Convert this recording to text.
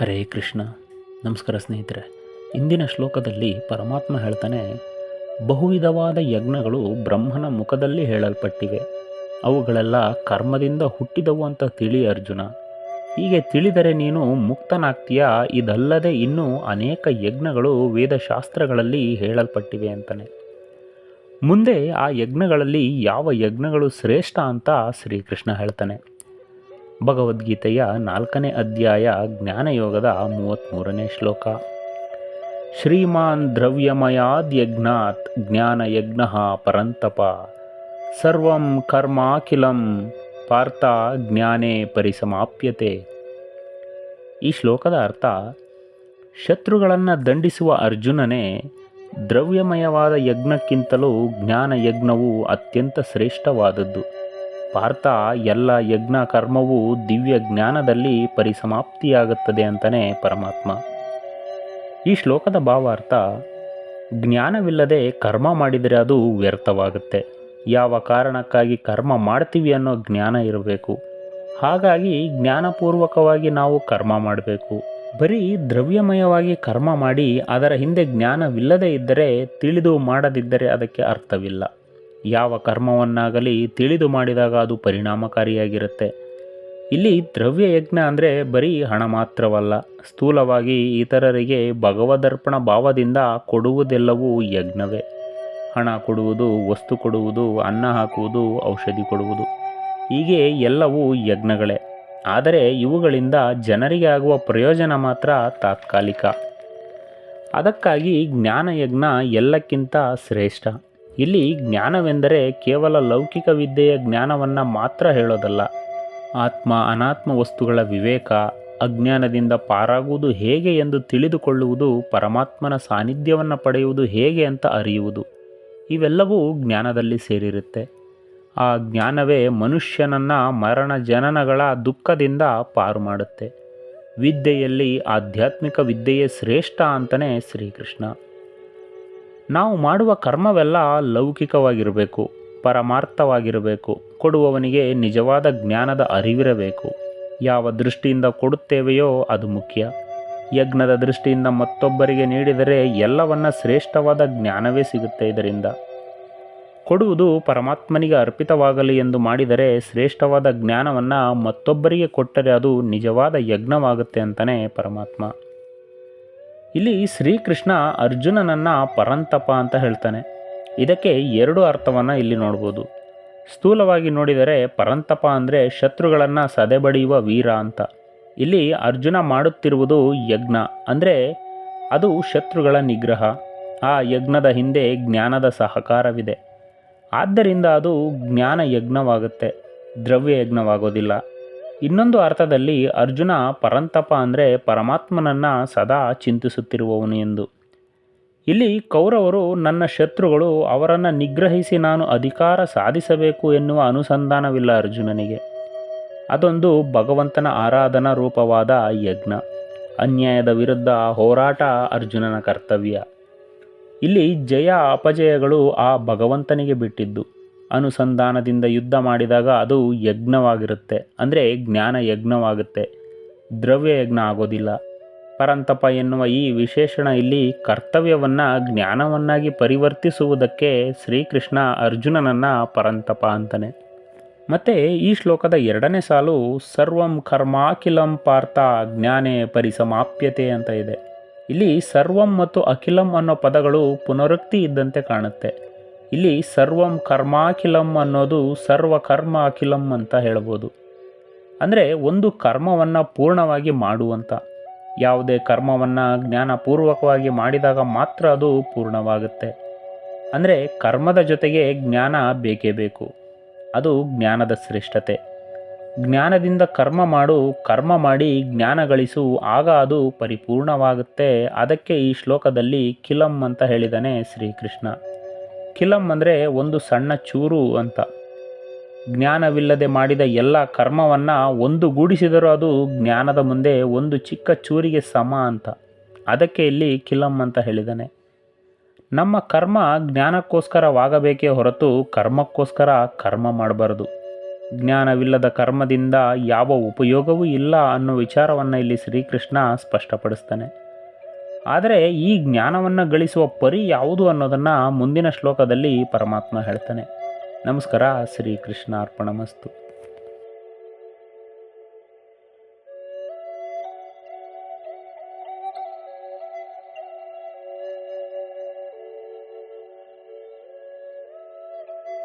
ಹರೇ ಕೃಷ್ಣ. ನಮಸ್ಕಾರ ಸ್ನೇಹಿತರೆ. ಇಂದಿನ ಶ್ಲೋಕದಲ್ಲಿ ಪರಮಾತ್ಮ ಹೇಳ್ತಾನೆ, ಬಹುವಿಧವಾದ ಯಜ್ಞಗಳು ಬ್ರಹ್ಮನ ಮುಖದಲ್ಲಿ ಹೇಳಲ್ಪಟ್ಟಿವೆ. ಅವುಗಳೆಲ್ಲ ಕರ್ಮದಿಂದ ಹುಟ್ಟಿದವು ಅಂತ ತಿಳಿ ಅರ್ಜುನ. ಹೀಗೆ ತಿಳಿದರೆ ನೀನು ಮುಕ್ತನಾಗ್ತೀಯ? ಇದಲ್ಲದೆ ಇನ್ನೂ ಅನೇಕ ಯಜ್ಞಗಳು ವೇದಶಾಸ್ತ್ರಗಳಲ್ಲಿ ಹೇಳಲ್ಪಟ್ಟಿವೆ ಅಂತಾನೆ. ಮುಂದೆ ಆ ಯಜ್ಞಗಳಲ್ಲಿ ಯಾವ ಯಜ್ಞಗಳು ಶ್ರೇಷ್ಠ ಅಂತ ಶ್ರೀಕೃಷ್ಣ ಹೇಳ್ತಾನೆ. ಭಗವದ್ಗೀತೆಯ ನಾಲ್ಕನೇ ಅಧ್ಯಾಯ ಜ್ಞಾನಯೋಗದ ಮೂವತ್ತ್ಮೂರನೇ ಶ್ಲೋಕ. ಶ್ರೀಮಾನ್ ದ್ರವ್ಯಮಯಾದ್ಯಜ್ಞಾತ್ ಜ್ಞಾನಯಜ್ಞ ಪರಂತಪ. ಸರ್ವಂ ಕರ್ಮಾಖಿಲಂ ಪಾರ್ಥ ಜ್ಞಾನೇ ಪರಿಸಮಾಪ್ಯತೆ. ಈ ಶ್ಲೋಕದ ಅರ್ಥ, ಶತ್ರುಗಳನ್ನು ದಂಡಿಸುವ ಅರ್ಜುನನೇ ದ್ರವ್ಯಮಯವಾದ ಯಜ್ಞಕ್ಕಿಂತಲೂ ಜ್ಞಾನ ಯಜ್ಞವು ಅತ್ಯಂತ ಶ್ರೇಷ್ಠವಾದದ್ದು. ಪಾರ್ಥ, ಎಲ್ಲ ಯಜ್ಞ ಕರ್ಮವು ದಿವ್ಯ ಜ್ಞಾನದಲ್ಲಿ ಪರಿಸಮಾಪ್ತಿಯಾಗುತ್ತದೆ ಅಂತಲೇ ಪರಮಾತ್ಮ. ಈ ಶ್ಲೋಕದ ಭಾವಾರ್ಥ, ಜ್ಞಾನವಿಲ್ಲದೆ ಕರ್ಮ ಮಾಡಿದರೆ ಅದು ವ್ಯರ್ಥವಾಗುತ್ತೆ. ಯಾವ ಕಾರಣಕ್ಕಾಗಿ ಕರ್ಮ ಮಾಡ್ತೀವಿ ಅನ್ನೋ ಜ್ಞಾನ ಇರಬೇಕು. ಹಾಗಾಗಿ ಜ್ಞಾನಪೂರ್ವಕವಾಗಿ ನಾವು ಕರ್ಮ ಮಾಡಬೇಕು. ಬರೀ ದ್ರವ್ಯಮಯವಾಗಿ ಕರ್ಮ ಮಾಡಿ ಅದರ ಹಿಂದೆ ಜ್ಞಾನವಿಲ್ಲದೇ ಇದ್ದರೆ, ತಿಳಿದು ಮಾಡದಿದ್ದರೆ ಅದಕ್ಕೆ ಅರ್ಥವಿಲ್ಲ. ಯಾವ ಕರ್ಮವನ್ನಾಗಲಿ ತಿಳಿದು ಮಾಡಿದಾಗ ಅದು ಪರಿಣಾಮಕಾರಿಯಾಗಿರುತ್ತೆ. ಇಲ್ಲಿ ದ್ರವ್ಯ ಯಜ್ಞ ಅಂದರೆ ಬರೀ ಹಣ ಮಾತ್ರವಲ್ಲ, ಸ್ಥೂಲವಾಗಿ ಇತರರಿಗೆ ಭಗವದರ್ಪಣ ಭಾವದಿಂದ ಕೊಡುವುದೆಲ್ಲವೂ ಯಜ್ಞವೇ. ಹಣ ಕೊಡುವುದು, ವಸ್ತು ಕೊಡುವುದು, ಅನ್ನ ಹಾಕುವುದು, ಔಷಧಿ ಕೊಡುವುದು, ಹೀಗೆ ಎಲ್ಲವೂ ಯಜ್ಞಗಳೇ. ಆದರೆ ಇವುಗಳಿಂದ ಜನರಿಗೆ ಆಗುವ ಪ್ರಯೋಜನ ಮಾತ್ರ ತಾತ್ಕಾಲಿಕ. ಅದಕ್ಕಾಗಿ ಜ್ಞಾನಯಜ್ಞ ಎಲ್ಲಕ್ಕಿಂತ ಶ್ರೇಷ್ಠ. ಇಲ್ಲಿ ಜ್ಞಾನವೆಂದರೆ ಕೇವಲ ಲೌಕಿಕ ವಿದ್ಯೆಯ ಜ್ಞಾನವನ್ನು ಮಾತ್ರ ಹೇಳೋದಲ್ಲ. ಆತ್ಮ ಅನಾತ್ಮ ವಸ್ತುಗಳ ವಿವೇಕ, ಅಜ್ಞಾನದಿಂದ ಪಾರಾಗುವುದು ಹೇಗೆ ಎಂದು ತಿಳಿದುಕೊಳ್ಳುವುದು ಪರಮಾತ್ಮನ ಸಾನ್ನಿಧ್ಯವನ್ನು ಪಡೆಯುವುದು ಹೇಗೆ ಅಂತ ಅರಿಯುವುದು. ಇವೆಲ್ಲವೂ ಜ್ಞಾನದಲ್ಲಿ ಸೇರಿರುತ್ತೆ. ಆ ಜ್ಞಾನವೇ ಮನುಷ್ಯನನ್ನು ಮರಣ ಜನನಗಳ ದುಃಖದಿಂದ ಪಾರು ಮಾಡುತ್ತೆ. ವಿದ್ಯೆಯಲ್ಲಿ ಆಧ್ಯಾತ್ಮಿಕ ವಿದ್ಯೆಯೇ ಶ್ರೇಷ್ಠ ಅಂತಲೇ ಶ್ರೀಕೃಷ್ಣ. ನಾವು ಮಾಡುವ ಕರ್ಮವೆಲ್ಲ ಲೌಕಿಕವಾಗಿರಬೇಕು, ಪರಮಾರ್ಥವಾಗಿರಬೇಕು, ಕೊಡುವವನಿಗೆ ನಿಜವಾದ ಜ್ಞಾನದ ಅರಿವಿರಬೇಕು. ಯಾವ ದೃಷ್ಟಿಯಿಂದ ಕೊಡುತ್ತೇವೆಯೋ ಅದು ಮುಖ್ಯ. ಯಜ್ಞದ ದೃಷ್ಟಿಯಿಂದ ಮತ್ತೊಬ್ಬರಿಗೆ ನೀಡಿದರೆ ಎಲ್ಲವನ್ನ ಶ್ರೇಷ್ಠವಾದ ಜ್ಞಾನವೇ ಸಿಗುತ್ತೆ ಇದರಿಂದ. ಕೊಡುವುದು ಪರಮಾತ್ಮನಿಗೆ ಅರ್ಪಿತವಾಗಲಿ ಎಂದು ಮಾಡಿದರೆ ಶ್ರೇಷ್ಠವಾದ ಜ್ಞಾನವನ್ನು ಮತ್ತೊಬ್ಬರಿಗೆ ಕೊಟ್ಟರೆ ಅದು ನಿಜವಾದ ಯಜ್ಞವಾಗುತ್ತೆ ಅಂತಲೇ ಪರಮಾತ್ಮ. ಇಲ್ಲಿ ಶ್ರೀಕೃಷ್ಣ ಅರ್ಜುನನನ್ನು ಪರಂತಪ ಅಂತ ಹೇಳ್ತಾನೆ. ಇದಕ್ಕೆ ಎರಡು ಅರ್ಥವನ್ನು ಇಲ್ಲಿ ನೋಡ್ಬೋದು. ಸ್ಥೂಲವಾಗಿ ನೋಡಿದರೆ ಪರಂತಪ ಅಂದರೆ ಶತ್ರುಗಳನ್ನು ಸದೆಬಡಿಯುವ ವೀರ ಅಂತ. ಇಲ್ಲಿ ಅರ್ಜುನ ಮಾಡುತ್ತಿರುವುದು ಯಜ್ಞ ಅಂದರೆ ಅದು ಶತ್ರುಗಳ ನಿಗ್ರಹ. ಆ ಯಜ್ಞದ ಹಿಂದೆ ಜ್ಞಾನದ ಸಹಕಾರವಿದೆ. ಆದ್ದರಿಂದ ಅದು ಜ್ಞಾನ ಯಜ್ಞವಾಗುತ್ತೆ ದ್ರವ್ಯ ಯಜ್ಞವಾಗೋದಿಲ್ಲ ಇನ್ನೊಂದು ಅರ್ಥದಲ್ಲಿ ಅರ್ಜುನ ಪರಂತಪ ಅಂದರೆ ಪರಮಾತ್ಮನನ್ನು ಸದಾ ಚಿಂತಿಸುತ್ತಿರುವವನು ಎಂದು. ಇಲ್ಲಿ ಕೌರವರು ನನ್ನ ಶತ್ರುಗಳು ಅವರನ್ನು ನಿಗ್ರಹಿಸಿ ನಾನು ಅಧಿಕಾರ ಸಾಧಿಸಬೇಕು ಎನ್ನುವ ಅನುಸಂಧಾನವಿಲ್ಲ ಅರ್ಜುನನಿಗೆ. ಅದೊಂದು ಭಗವಂತನ ಆರಾಧನಾ ರೂಪವಾದ ಯಜ್ಞ. ಅನ್ಯಾಯದ ವಿರುದ್ಧ ಹೋರಾಟ ಅರ್ಜುನನ ಕರ್ತವ್ಯ. ಇಲ್ಲಿ ಜಯ ಅಪಜಯಗಳು ಆ ಭಗವಂತನಿಗೆ ಬಿಟ್ಟಿದ್ದು. ಅನುಸಂಧಾನದಿಂದ ಯುದ್ಧ ಮಾಡಿದಾಗ ಅದು ಯಜ್ಞವಾಗಿರುತ್ತೆ. ಅಂದರೆ ಜ್ಞಾನ ಯಜ್ಞವಾಗುತ್ತೆ. ದ್ರವ್ಯ ಯಜ್ಞ ಆಗೋದಿಲ್ಲ. ಪರಂತಪ ಎನ್ನುವ ಈ ವಿಶೇಷಣ ಇಲ್ಲಿ ಕರ್ತವ್ಯವನ್ನು ಜ್ಞಾನವನ್ನಾಗಿ ಪರಿವರ್ತಿಸುವುದಕ್ಕೆ ಶ್ರೀಕೃಷ್ಣ ಅರ್ಜುನನನ್ನು ಪರಂತಪ ಅಂತಾನೆ. ಮತ್ತು ಈ ಶ್ಲೋಕದ ಎರಡನೇ ಸಾಲು ಸರ್ವಂ ಕರ್ಮಾಖಿಲಂ ಪಾರ್ಥ ಜ್ಞಾನೇ ಪರಿಸಮಾಪ್ಯತೆ ಅಂತ ಇದೆ. ಇಲ್ಲಿ ಸರ್ವಂ ಮತ್ತು ಅಖಿಲಂ ಅನ್ನೋ ಪದಗಳು ಪುನರುಕ್ತಿ ಇದ್ದಂತೆ ಕಾಣುತ್ತೆ. ಇಲ್ಲಿ ಸರ್ವಂ ಕರ್ಮಾಖಿಲಂ ಅನ್ನೋದು ಸರ್ವ ಕರ್ಮ ಅಖಿಲಂ ಅಂತ ಹೇಳ್ಬೋದು. ಅಂದರೆ ಒಂದು ಕರ್ಮವನ್ನು ಪೂರ್ಣವಾಗಿ ಮಾಡುವಂಥ ಯಾವುದೇ ಕರ್ಮವನ್ನು ಜ್ಞಾನಪೂರ್ವಕವಾಗಿ ಮಾಡಿದಾಗ ಮಾತ್ರ ಅದು ಪೂರ್ಣವಾಗುತ್ತೆ. ಅಂದರೆ ಕರ್ಮದ ಜೊತೆಗೆ ಜ್ಞಾನ ಬೇಕೇ ಬೇಕು. ಅದು ಜ್ಞಾನದ ಶ್ರೇಷ್ಠತೆ. ಜ್ಞಾನದಿಂದ ಕರ್ಮ ಮಾಡು, ಕರ್ಮ ಮಾಡಿ ಜ್ಞಾನ ಗಳಿಸು, ಆಗ ಅದು ಪರಿಪೂರ್ಣವಾಗುತ್ತೆ. ಅದಕ್ಕೆ ಈ ಶ್ಲೋಕದಲ್ಲಿ ಕಿಲಂ ಅಂತ ಹೇಳಿದಾನೆ ಶ್ರೀಕೃಷ್ಣ. ಕಿಲಂ ಅಂದರೆ ಒಂದು ಸಣ್ಣ ಚೂರು ಅಂತ. ಜ್ಞಾನವಿಲ್ಲದೆ ಮಾಡಿದ ಎಲ್ಲ ಕರ್ಮವನ್ನು ಒಂದು ಗೂಡಿಸಿದರೂ ಅದು ಜ್ಞಾನದ ಮುಂದೆ ಒಂದು ಚಿಕ್ಕ ಚೂರಿಗೆ ಸಮ ಅಂತ. ಅದಕ್ಕೆ ಇಲ್ಲಿ ಕಿಲಂ ಅಂತ ಹೇಳಿದಾನೆ ನಮ್ಮ ಕರ್ಮ ಜ್ಞಾನಕ್ಕೋಸ್ಕರವಾಗಬೇಕೇ ಹೊರತು ಕರ್ಮಕ್ಕೋಸ್ಕರ ಕರ್ಮ ಮಾಡಬಾರದು. ಜ್ಞಾನವಿಲ್ಲದ ಕರ್ಮದಿಂದ ಯಾವ ಉಪಯೋಗವೂ ಇಲ್ಲ ಅನ್ನೋ ವಿಚಾರವನ್ನು ಇಲ್ಲಿ ಶ್ರೀಕೃಷ್ಣ ಸ್ಪಷ್ಟಪಡಿಸ್ತಾನೆ. ಆದರೆ ಈ ಜ್ಞಾನವನ್ನು ಗಳಿಸುವ ಪರಿ ಯಾವುದು ಅನ್ನೋದನ್ನು ಮುಂದಿನ ಶ್ಲೋಕದಲ್ಲಿ ಪರಮಾತ್ಮ ಹೇಳ್ತಾನೆ. ನಮಸ್ಕಾರ ಶ್ರೀಕೃಷ್ಣ ಅರ್ಪಣಮಸ್ತು